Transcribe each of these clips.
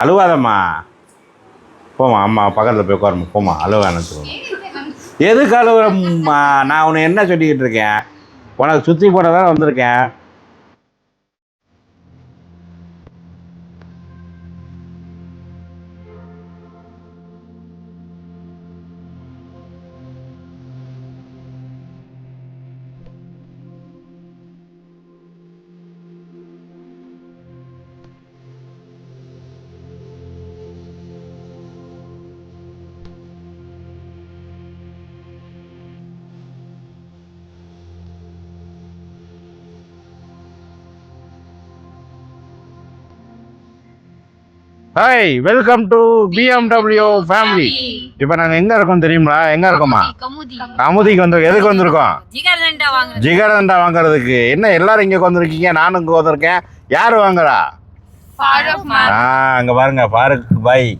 அழுவாதம்மா. போமா அம்மா பக்கத்தில் போய் உட்காருமா போமா அழுவ நினச்சிக்கோமா எதுக்கு அழுகுறம்மா நான் உன்னை என்ன சொல்லிக்கிட்டு இருக்கேன்? உனக்கு சுற்றி போட தான் வந்திருக்கேன். Hi welcome to BMW family இப்போ நாங்கள் எங்கே இருக்கோம் தெரியுங்களா எங்கே இருக்கோமா? கமுதி. அமுதிக்கு வந்து எதுக்கு வந்திருக்கோம்? ஜிகர் தண்டா வாங்க ஜிகரதண்டா வாங்குறதுக்கு. என்ன எல்லாரும் இங்கே வந்திருக்கீங்க நானும் இங்கே வந்திருக்கேன் யார் வாங்குறா? ஆ அங்கே பாருங்க ஃபாரூக் பாய்.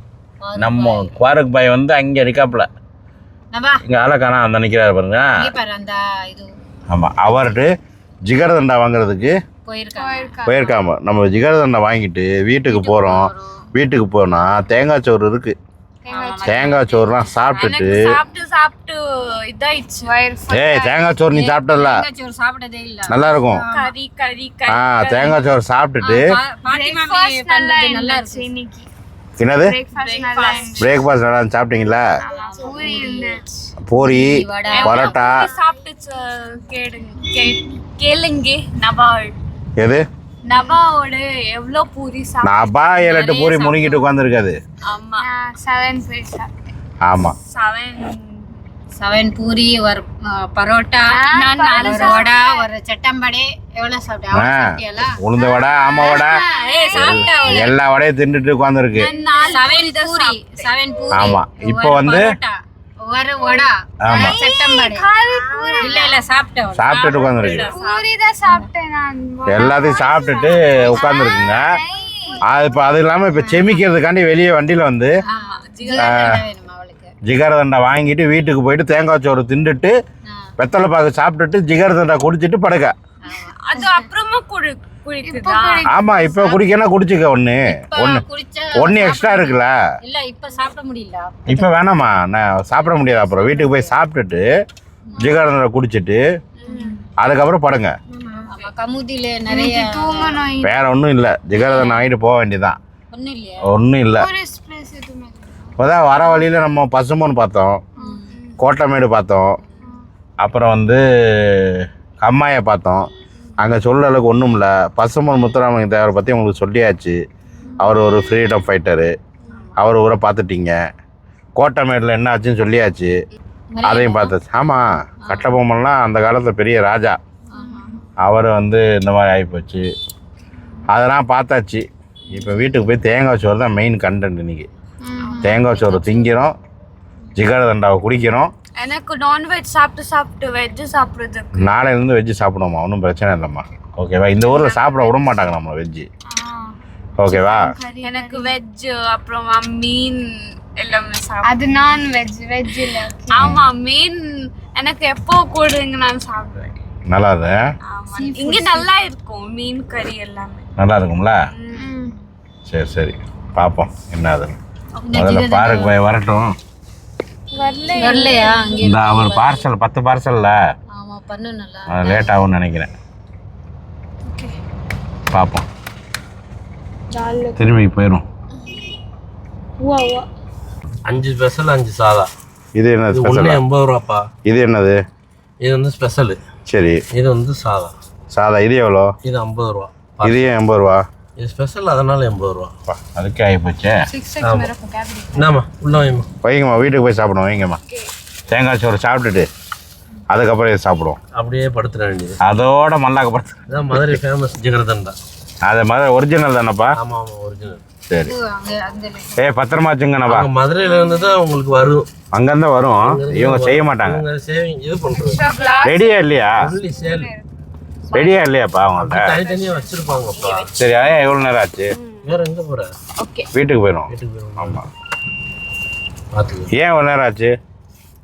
நம்ம ஃபாரூக் பாய் வந்து அங்கே இருக்காப்புல. நபா இங்கே ஆளக்கானா அந்த நிற்கிறாரு பாருங்க. இங்க பாரு அந்த இது. ஆமாம் அவர்கிட்ட ஜிகரதண்டா வாங்குறதுக்கு போயிருக்காம நம்ம ஜிகரதண்டா வாங்கிட்டு வீட்டுக்கு போகிறோம் வீட்டுக்கு போனால் தேங்காய் சோறு இருக்கு. தேங்காய் சோறுலாம் சாப்பிட்டுட்டு. சாப்பிட்டு இதாயிடுச்சு. ஏய் தேங்காய் சோறு நீ சாப்பிட்டல நல்லா இருக்கும் கறி கறி ஆ தேங்காய் சோறு சாப்பிட்டுட்டு. என்னது? பிரேக்ஃபாஸ்ட் நல்லா சாப்பிட்டீங்களா? பூரி. பரோட்டா. எது? நபாவோட எவ்வளோ பூரி சாப்பிட்டு நான் பா ஏழு பூரி முழுங்கிட்டு உட்காந்துருக்காது. ஆமா. செவன் ஆமாம் செவன் செவன் பூரி ஒரு பரோட்டா ஒரு வடை ஒரு சட்டம்படை எவ்வளவு சாப்பிட்டேன்? உளுந்த வடை ஆம வடை. எல்லா வடையும் தின்னுட்டு உட்காந்துருக்கு. செவன் பூரி செவன் பூரி ஆமா. இப்போ வந்து- ஒரு வடை. ஆமா. ஒரு சட்டம்படை இல்ல இல்ல சாப்பிட்டேன் சாப்பிட்டுட்டு உட்காந்துருக்கு பூரி. தான் சாப்பிட்டேன் நான். எல்லாத்தையும் சாப்பிட்டுட்டு உட்காந்துருக்குங்க. அது இப்போ அது இல்லாமல் இப்போ செமிக்கிறதுக்காண்டி வெளியே வண்டியில் வந்து ஜிகர்தண்டா அவளுக்கு? ஜிகரதண்டா வாங்கிட்டு வீட்டுக்கு போயிட்டு தேங்காய் சோறு தின்னுட்டு வெத்தலை பாக்கு சாப்பிட்டுட்டு ஜிகரதண்டா குடிச்சிட்டு படுக்க. அது அப்புறமா ஆமாம் இப்போ குடிக்கணும் குடிச்சுக்க ஒன்று ஒன்று குடிச்சா ஒன்று எக்ஸ்ட்ரா இருக்குல்ல? இல்ல இப்ப சாப்பிட முடியல. இப்போ வேணாம்மா நான் சாப்பிட முடியாது அப்புறம். வீட்டுக்கு போய் சாப்பிட்டுட்டு ஜிகரதண்டா குடிச்சிட்டு அதுக்கப்புறம் படுங்க. ஆமா கமுதியில நிறைய தூங்கணும் வேற ஒன்றும் இல்லை. ஜிகரதண்டா வாங்கிட்டு போக வேண்டியதான் ஒன்றும் இல்லை. இப்போதான் வர வழியில் நம்ம பசுமன் பார்த்தோம். கோட்டமேடு பார்த்தோம். அப்புறம் வந்து கம்மாயை பார்த்தோம். அங்கே சொல்ற அளவுக்கு ஒன்றும் இல்லை பசுமன் முத்துராமலிங்க தேவரை பற்றி உங்களுக்கு சொல்லியாச்சு. அவர் ஒரு ஃப்ரீடம் ஃபைட்டரு அவர் ஊரை பார்த்துட்டீங்க. கோட்டமேடில் என்ன ஆச்சுன்னு சொல்லியாச்சு. அதையும் பார்த்தாச்சு ஆமாம் கட்டபொம்மன்லாம் அந்த காலத்தில் பெரிய ராஜா. அவர் வந்து இந்த மாதிரி ஆகிப்போச்சு அதெல்லாம் பார்த்தாச்சு. இப்போ வீட்டுக்கு போய் தேங்காய் சோறு தான் மெயின் கண்டென்ட் இன்னைக்கு. தேங்காய் சோறு திங்கிறோம். ஜிகர தண்டாவை குடிக்கிறோம். எனக்கு நான்வெஜ் சாப்பிட்டு சாப்பிட்டு வெஜ் சாப்பிடுறது நாளையிலேருந்து வெஜ்ஜு சாப்பிடுவோம்மா. ஒன்றும் பிரச்சனை இல்லைம்மா. ஓகேவா இந்த ஊரில் சாப்பிட விட மாட்டாங்க நம்ம வெஜ்ஜு ஓகேவா எனக்கு வெஜ் அப்புறமா மீன் எல்லாமே சாப்பிடு அது நான் வெஜ் வெஜ் இல்ல ஆமா மீன் எனக்கு எப்போ கொடுங்க நான் சாப்பிடுவேன். நல்லா இருக்கு இங்க நல்லா இருக்கும் மீன் கறி எல்லாமே. நல்லா இருக்கும்ல? சரி சரி. பார்ப்போம். என்ன அது முதல்ல பாருக்கு போய் வரட்டும். வரலையா. அங்க இந்த அவர் பார்சல் பத்து பார்சல்ல லேட் ஆகும்னு நினைக்கிறேன். பார்ப்போம் திரும்பி போயிடும் அஞ்சு ஸ்பெஷல் அஞ்சு சாதா. இது என்னது ஒன்று எண்பது ரூபாப்பா. இது என்னது? இது வந்து ஸ்பெஷலு சரி. இது வந்து சாதா. சாதா இது எவ்வளோ? இது ஐம்பது ரூபா. இது ஏன் எண்பது ரூபா? இது ஸ்பெஷல் அதனால எண்பது ரூபா. அதுக்கே ஆகிப்போச்சே ஆமா. என்னம்மா உள்ள வைம்மா வைங்கம்மா வீட்டுக்கு போய் சாப்பிடுவோம் வைங்கம்மா. தேங்காய் சோறு சாப்பிட்டுட்டு அதுக்கப்புறம் இது சாப்பிடுவோம். அப்படியே படுத்துட வேண்டியது. அதோட மல்லாக்கப்படுத்து இதான் மதுரை ஃபேமஸ் ஜிகரதண்டா. அது மாதிரி ஒரிஜினல் தானப்பா? ஆமா ஆமா ஒரிஜினல் சரி. ஏய் பத்திரமா வச்சுங்கண்ணப்பா. அங்கே மதுரையில இருந்து தான் உங்களுக்கு வரும். அங்கேருந்து வரும். இவங்க செய்ய மாட்டாங்க. இது ரெடியா இல்லையா? சேல் ரெடியா இல்லையாப்பா அவங்கள்ட்ட? தனித்தனியா வச்சிருப்பாங்கப்பா. சரி அதான் எவ்வளோ நேரம் ஆச்சு? வேற எங்க போற? வீட்டுக்கு போயிடும் வீட்டுக்கு போயிரும். ஆமாம் ஏன் இவ்வளோ நேரம் ஆச்சு?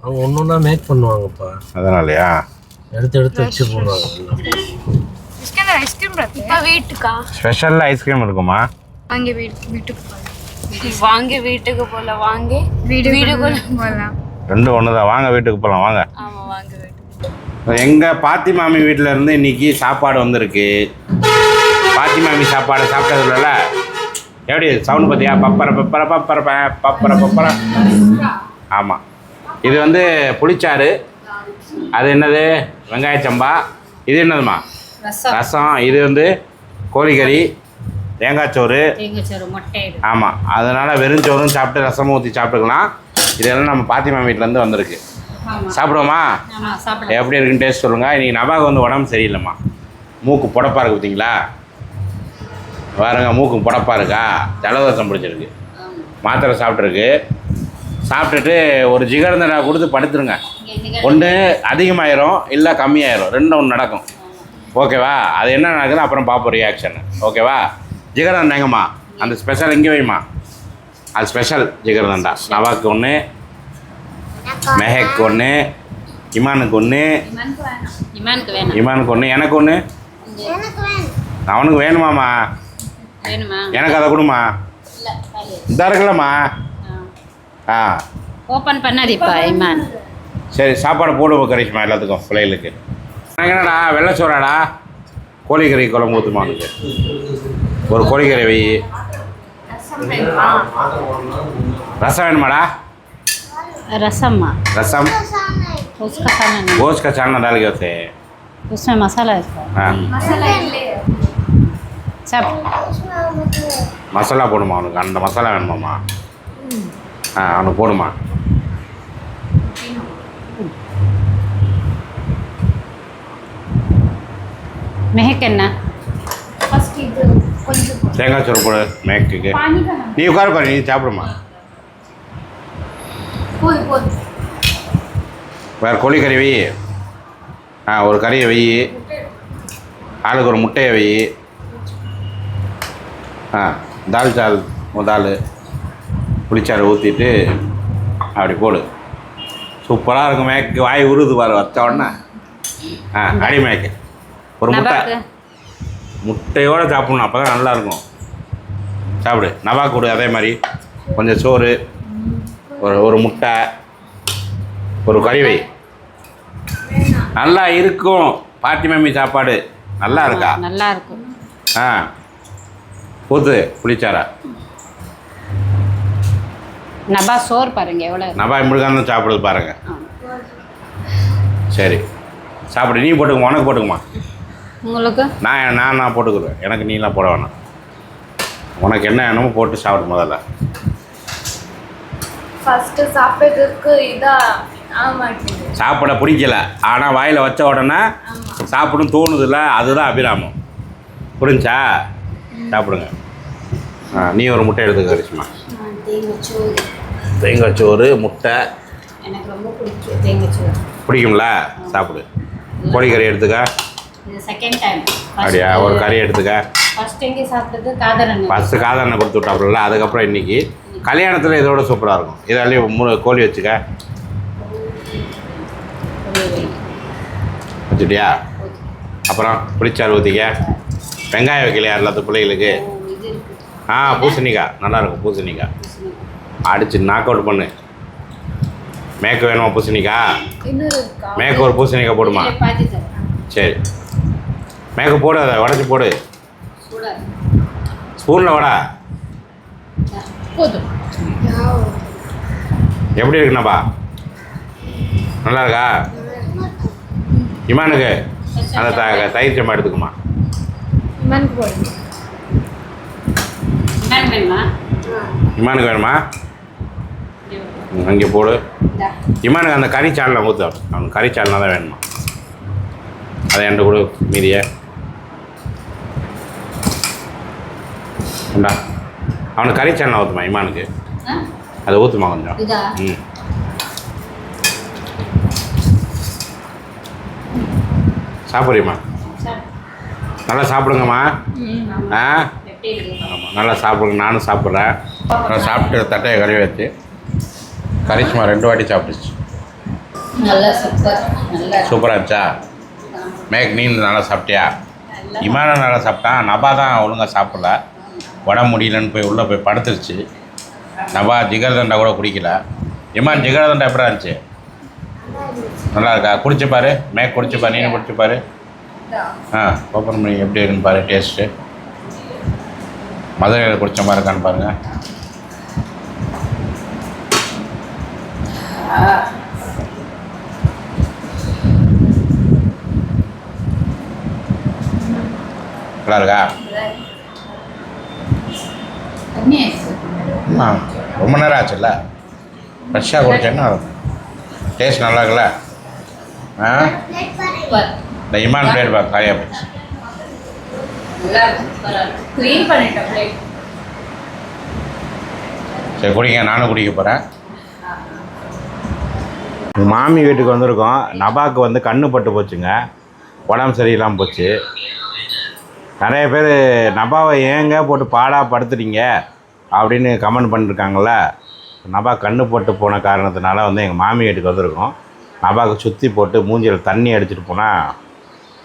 அவங்க ஒன்று ஒன்றா மேக் பண்ணுவாங்கப்பா. அதனாலயா? எடுத்து எடுத்து வச்சு போடுவாங்க ஐஸ்கிரீம் இப்ப வீட்டுக்கா? ஸ்பெஷலில் ஐஸ்கிரீம் இருக்குமா? வீட்டு வீட்டுக்கு போறேன் வாங்க வீட்டுக்கு போல வாங்க. வீட்டுக்குள்ள போலாம். ரெண்டும் ஒன்று தான் வாங்க வீட்டுக்கு போகலாம் வாங்க. வாங்க வீட்டுக்கு எங்கள் பாத்தி மாமி வீட்டில் இருந்து இன்னைக்கு சாப்பாடு வந்திருக்கு. பாத்தி மாமி சாப்பாடு சாப்பிட்டது இல்லைல்ல? எப்படி? சவுண்ட் பார்த்தியா பப்பர பப்பர பப்பர பப்பர பப்பர. ஆமாம் இது வந்து புளிச்சாறு. அது என்னது? வெங்காய சம்பா. இது என்னதுமா ரசம். இது வந்து கோழிக்கறி தேங்காய் சோறு. ஆமாம் அதனால் வெறும் சோறும் சாப்பிட்டு ரசமும் ஊற்றி சாப்பிட்டுக்கலாம். இதெல்லாம் நம்ம பாத்திமா வீட்டிலேருந்து வந்திருக்கு. சாப்பிடுவோமா? எப்படி இருக்குன்னு டேஸ்ட் சொல்லுங்கள் இன்றைக்கி நபாக்கு வந்து உடம்பு சரியில்லைம்மா. மூக்கு புடப்பா இருக்கு பார்த்தீங்களா பாருங்க மூக்கு புடப்பா இருக்கா? ஜலதோஷம் பிடிச்சிருக்கு. மாத்திரை சாப்பிட்ருக்கு சாப்பிட்டுட்டு ஒரு ஜிகர்தண்டா கொடுத்து படுத்துருங்க. ஒன்று அதிகமாயிரும் இல்லை கம்மியாயிரும். ரெண்டும் ஒன்று நடக்கும். ஓகேவா? அது என்ன நடக்குது அப்புறம் பார்ப்போம் ரியாக்ஷன் ஓகேவா? ஜிகர்தண்டா எங்கம்மா? அந்த ஸ்பெஷல் இங்கே வைம்மா. அது ஸ்பெஷல் ஜிகர்தண்டா நவாக்கு ஒன்று மெஹக் ஒன்று இமானுக்கு ஒன்று இமானுக்கு வேணாம். இமானுக்கு ஒன்று எனக்கு ஒன்று அவனுக்கு வேணுமாம்மா? வேணுமா? எனக்கு அதை கொடுமா. இந்த இருக்குல்லம்மா ஆ. ஓப்பன் பண்ணாதீப்பா இமான். சரி சாப்பாடு போடுவோம் கரிஷ்மா எல்லாத்துக்கும் பிள்ளைகளுக்கு. எனக்கு என்னடா வெள்ளை சோறாடா? கோழிக்கறி குழம்பு ஊற்றுமா அவனுக்கு ஒரு கோழிக்கறி வை. ரசம் வேணுமாடா? रसम ரசம் उसका खाना नहीं गोश्त का चालना डाल के होते उसमें मसाला है इसका हाँ सब மசாலா போடுமா அவனுக்கு அந்த மசாலா வேணுமாம்மா ஆ அவனுக்கு போடுமா महक करना தேங்காய் சோறு போடு மேக்குக்கு நீ உட்கார பாரு நீ சாப்பிடுமா போதும் போதும் வேறு கோழிக்கறி வை. ஆ ஒரு கறியை வை. ஆளுக்கு ஒரு முட்டையை வை. ஆ தால் சால் ஒரு தால். புளிச்சாறு ஊற்றிட்டு அப்படி போடு. சூப்பராக இருக்கும் மேய்க்கு வாய் உருது பாரு வச்ச உடனே. ஆ அடி மேக்கு ஒரு முட்டை. முட்டையோடு சாப்பிட்ணும் அப்போ தான் நல்லாயிருக்கும் சாப்பிடு. நவா கூடு அதே மாதிரி. கொஞ்சம் சோறு. ஒரு ஒரு முட்டை ஒரு கறி வை நல்லா இருக்கும். பாட்டி மம்மி சாப்பாடு நல்லா இருக்கா? நல்லா இருக்கும். ஆ ஊத்து புளிச்சாரா? நபா சோறு பாருங்க எவ்வளோ நவா இப்படிதான் சாப்பிடுது பாருங்க. சரி. சாப்பிடு நீ போட்டுக்குமா உனக்கு போட்டுக்குமா? உங்களுக்கு? நான் நான் நான் போட்டுக்கிறேன் எனக்கு நீலாம் போட வேணாம். உனக்கு என்ன வேணுமோ போட்டு சாப்பிடு முதல்ல. ஃபர்ஸ்ட் சாப்பிட்டதுக்கு இதா ஆக மாட்டேங்குது சாப்பிட பிடிக்கல. ஆனால் வாயில் வச்ச உடனே சாப்பிடும் தோணுதில்ல அதுதான் அபிராமம். புரிஞ்சா? சாப்பிடுங்க. நீ ஒரு முட்டை எடுத்துக்க கரிஷ்மா. தேங்காய் சோறு முட்டை. எனக்கு ரொம்ப பிடிக்கும் தேங்காய் சோறு பிடிக்கும்ல? சாப்பிடு. கோழிக்கறி எடுத்துக்க. செகண்ட் டைம் அப்படியா? ஒரு கறி எடுத்துக்க. ஃபர்ஸ்ட் எங்கே சாப்பிட்டது? காதரன் ஃபஸ்ட்டு காதண்ணை கொடுத்து விட்டாப்புல அதுக்கப்புறம் இன்னைக்கு. கல்யாணத்தில் இதோட சூப்பராக இருக்கும். இதாலேயும் மூணு கோழி வச்சுக்க. வச்சுட்டியா? அப்புறம் புளிச்சாறு ஊற்றிக்க வெங்காயம் வைக்கலையா எல்லாத்து பிள்ளைகளுக்கு? ஆ பூசணிக்காய். நல்லா இருக்கும் பூசணிக்காய். அடிச்சு நாக் அவுட் பண்ணு. மேக்கு வேணுமா பூசணிக்காய்? இருக்கா மேக்கு ஒரு பூசணிக்காய் போடுமா? சரி. மேக்கு போடு அதை உடச்சி போடு. ஸ்பூனில் வடா. போதும். எப்படி இருக்குண்ணாப்பா? நல்லா இருக்கா இமானுக்கு அந்த த தயிர் சம்பா எடுத்துக்குமா? இமனுக்கு வேணுமா? இமானுக்கு வேணுமா? ம், அங்கே போடு. இமானுக்கு அந்த கறி சால்னா ஊற்று அவனுக்கு கறி சால்னா தான் வேணுமா? அதை என்கிட்ட கொடு மீதியை. இந்தா. அவனுக்கு கறி சால்னா ஊற்றுமா இமானுக்கு? அதை ஊற்றுமா கொஞ்சம்? ம். சாப்பிட்றியம்மா நல்லா சாப்பிடுங்கம்மா. ஆ? ஆமாம் நல்லா சாப்பிடுங்க. நானும் சாப்பிட்றேன். நான் சாப்பிட்டு தட்டையை கழுவி வச்சு கரிஷ்மா ரெண்டு வாட்டி சாப்பிட்டுச்சு. நல்லா சூப்பர். நல்லா. சூப்பராக இருந்துச்சா? மேக் நீ நல்லா சாப்பிட்டியா? இமானும் நல்லா சாப்பிட்டான். நபா தான் ஒழுங்காக சாப்பிடல. வட முடியலன்னு போய் உள்ளே போய் படுத்துருச்சு. நவா ஜிகர்தண்டா கூட குடிக்கல. ஏமா ஜிகர்தண்டா எப்படி இருந்துச்சு? நல்லா இருக்கா? குடிச்சு பாரு. மேக் குடிச்சு பாரு நீனும் குடிச்சு பாரு. ஆ ஓப்பன் பண்ணி எப்படி இருக்குன்னு பாரு டேஸ்ட்டு. மதுரையில் குடிச்ச மாதிரி இருக்கான்னு பாருங்க. நல்லா இருக்கா? ஆ ரொம்ப நேரம் ஆச்சுல்ல? ஃப்ரெஷ்ஷாக குடிச்சேன்னா டேஸ்ட் நல்லா இருக்குல்ல? ஆ? இந்த இமான் பிளேட் பா காயா போச்சு. சரி குடிங்க. நானும் குடிக்க போகிறேன் மாமி வீட்டுக்கு வந்திருக்கோம். நபாக்கு வந்து கண்ணு பட்டு போச்சுங்க. உடம்பு சரியில்லாமல் போச்சு. நிறைய பேர் நபாவை ஏங்க போட்டு பாடா படுத்துறீங்க? அப்படின்னு கமெண்ட் பண்ணிருக்காங்கல்ல. நபா கண்ணு போட்டு போன காரணத்தினால வந்து எங்கள் மாமி வீட்டுக்கு வந்திருக்கோம். நபாக்கு சுற்றி போட்டு மூஞ்சியில் தண்ணி அடிச்சிட்டு போனால்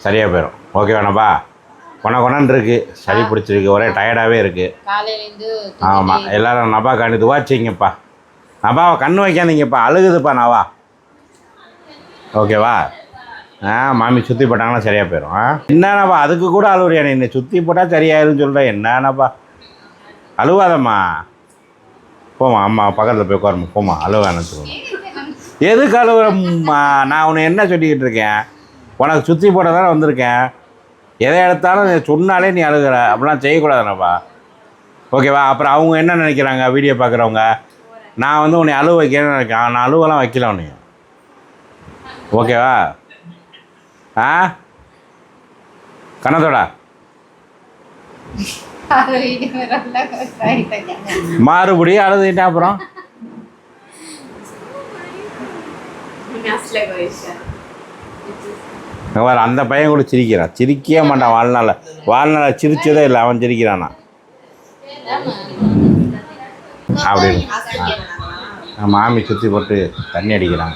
சரியாக போயிடும் ஓகேவா நபா? கொண கொணன்னு இருக்கு. சளி பிடிச்சிருக்கு. ஒரே டயர்டாகவே இருக்குது ஆமாம் எல்லாரும் நபா காண்டி துவா செய்யுங்கப்பா நபாவை கண்ணு வைக்காதீங்கப்பா. அழுகுதுப்பா நவா. ஓகேவா ஆ மாமி சுற்றி போட்டாங்கன்னா சரியாக போயிடும் ஆ? என்னப்பா அதுக்கு கூட அழுவுறியா நீ? சுற்றி போட்டால் சரியாயிருன்னு சொல்கிறேன் என்னென்னப்பா அழுவாதம்மா. போமா அம்மா பக்கத்தில் போய் உட்காருமா போமா அழுவான்னு சொல்லுவோம் எதுக்கு அழுகுறம்மா நான் உன்னை என்ன சொல்லிக்கிட்டு இருக்கேன்? உனக்கு சுற்றி போட தானே வந்திருக்கேன். எதை எடுத்தாலும் நீ சொன்னாலே நீ அழுகுற. அப்படிலாம் செய்யக்கூடாதுனப்பா ஓகேவா? அப்புறம் அவங்க என்ன நினைக்கிறாங்க? வீடியோ பார்க்குறவங்க? நான் வந்து உன்னை அழுவ வைக்கிறேன்னு நினைக்கிறேன். நான் அழுவெல்லாம் வைக்கல உன்னை ஓகேவா? ஆ? கண்ணத்தோடா. மறுபடியும் அழுதுட்டேன் அப்புறம். அந்த பையன் கூட சிரிக்கிறான் சிரிக்கவே மாட்டான் வாழ்நாள. வாழ்நாள சிரிச்சதே இல்லை அவன் சிரிக்கிறானா. அப்படின்னு ஆ. மாமி சுற்றி போட்டு தண்ணி அடிக்கிறான்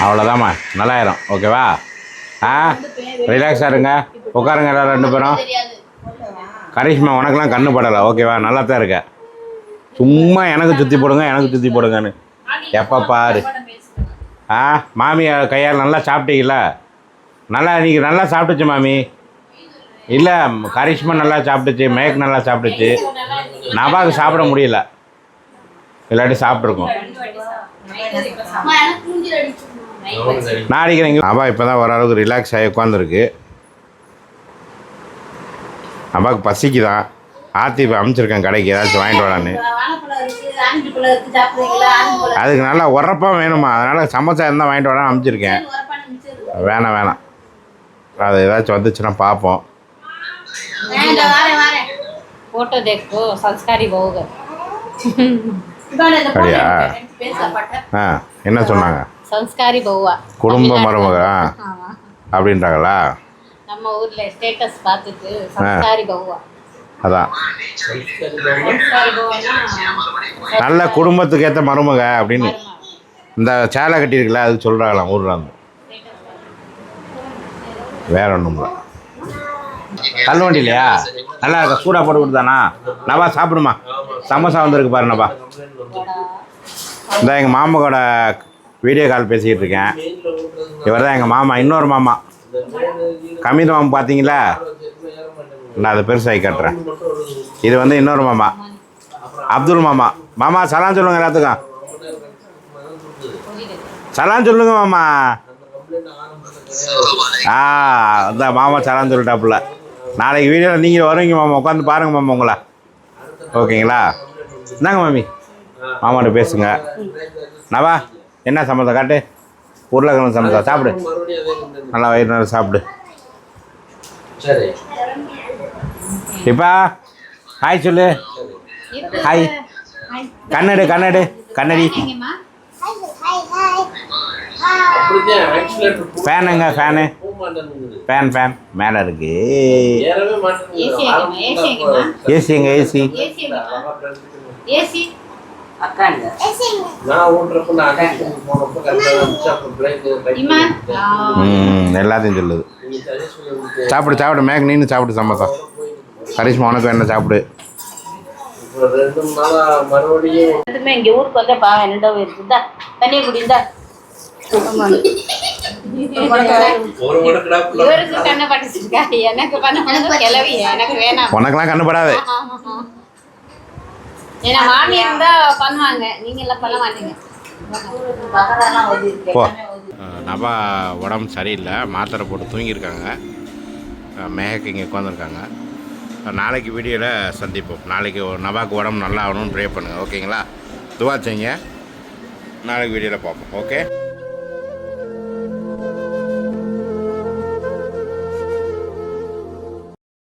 அவ்வளோதாம்மா நல்லாயிரும். ஓகேவா? ஆ? ரிலாக்ஸாக இருங்க. உட்காருங்க எல்லாரும் ரெண்டு பேரும். கரிஷ்மா உனக்குலாம் கண்ணு படலை. ஓகேவா? நல்லா தான் இருக்க. சும்மா எனக்கு சுற்றி போடுங்க எனக்கு சுற்றி போடுங்கன்னு. எப்போ பாரு. ஆ மாமி கையால் நல்லா சாப்பிட்டீங்களா? நல்லா இன்னைக்கு நல்லா சாப்பிட்டுச்சு மாமி. இல்லை கரிஷ்மா நல்லா சாப்பிட்டுச்சு மேக் நல்லா சாப்பிட்டுச்சு. நபாக்கு சாப்பிட முடியல. இல்லாட்டி சாப்பிட்ருக்கோம் நான் அடிக்கிறேன். இங்க. நபா இப்போ தான் ஓரளவுக்கு ரிலாக்ஸ் ஆகி உட்காந்துருக்கு நபாக்கு பசிக்கு தான் ஆர்த்தி இப்போ அமைச்சிருக்கேன் கடைக்கு ஏதாச்சும் வாங்கிட்டு வரான்னு அதுக்கு நல்லா உரப்பாக வேணுமா அதனால் சமைச்சா இருந்தால் வாங்கிட்டு வரான்னு அமைச்சிருக்கேன். வேணாம் வேணாம். அது ஏதாச்சும் வந்துச்சுன்னா பார்ப்போம். அப்படியா? ஆ என்ன சொன்னாங்க? குடும்ப மருமக அப்படின்றாங்களா? நம்ம ஊர்ல ஸ்டேட்டஸ் பார்த்துட்டு அதான். நல்ல குடும்பத்துக்கு ஏற்ற மருமக அப்படின்னு இந்த சேலை கட்டியிருக்கல அது சொல்கிறாங்களாம் ஊரில் வேற ஒன்றும் இல்லை. தள்ளு வண்டி இல்லையா நல்லா இருக்கா? சூடாக போட்டு கொடுத்தானா? நவா சாப்பிடுமா? சமோசா வந்திருக்கு பாரு இந்த எங்கள் மாமாவோட வீடியோ கால் பேசிக்கிட்டு இருக்கேன். இவர் தான் எங்கள் மாமா இன்னொரு மாமா. கமித மாமா பார்த்தீங்களா நான் அதை பெருசாகி காட்டுறேன். இது வந்து இன்னொரு மாமா. அப்துல் மாமா. மாமா சலாம் சொல்லுங்க எல்லாத்துக்கும். சலாம் சொல்லுங்க மாமா. ஆ அந்த மாமா சலான் சொல்லிட்டாப்புல. நாளைக்கு வீடியோவில் நீங்கள் வருவீங்க மாமா. உட்காந்து பாருங்க மாமா உங்களை. ஓகேங்களா? இந்தாங்க மாமி. மாமாட்ட பேசுங்க. நவா என்ன சம்மந்தம் காட்டு. உருளைக்கிழங்கு சம்மந்தம் சாப்பிடு. நல்லா வயிறு நல்லா சாப்பிடு. சரி. இப்போ ஹாய் சொல்லு. ஹாய் கண்ணடு கண்ணடு கண்ணடி. போ- ஃபேன் எங்க ஃபேனு. ஃபேன் ஃபேன் மேலே இருக்கு. மாட்டேங்குது. ஏசி எல்லாத்தையும் சொல்லுது. சாப்பிடு சாப்பிடு மேக் நீனு சாப்பிடு சம்மதம் கரிஷ்மா உனக்கு என்ன சாப்பிடு? மறுபடியும் இங்க ஊருக்கு வந்தா பாவம் என்னடோ இருக்குதா தண்ணியை குடிந்தா உனக்கெல்லாம் கண்டுபடாது ஏன்னா மாமி இருந்தா பண்ணுவாங்க. நீங்க எல்லாம் பண்ண மாட்டீங்க. போ. நபா உடம்பு சரியில்லை. மாத்திரை போட்டு தூங்கியிருக்காங்க. மேகக்கு இங்கே உட்காந்துருக்காங்க. நாளைக்கு வீடியோவில் சந்திப்போம். நாளைக்கு நபாக்கு உடம்பு நல்லா ஆகணும்னு ப்ரே பண்ணுங்கள் ஓகேங்களா துவா செய்யுங்க. நாளைக்கு வீடியோவில் பார்ப்போம். ஓகே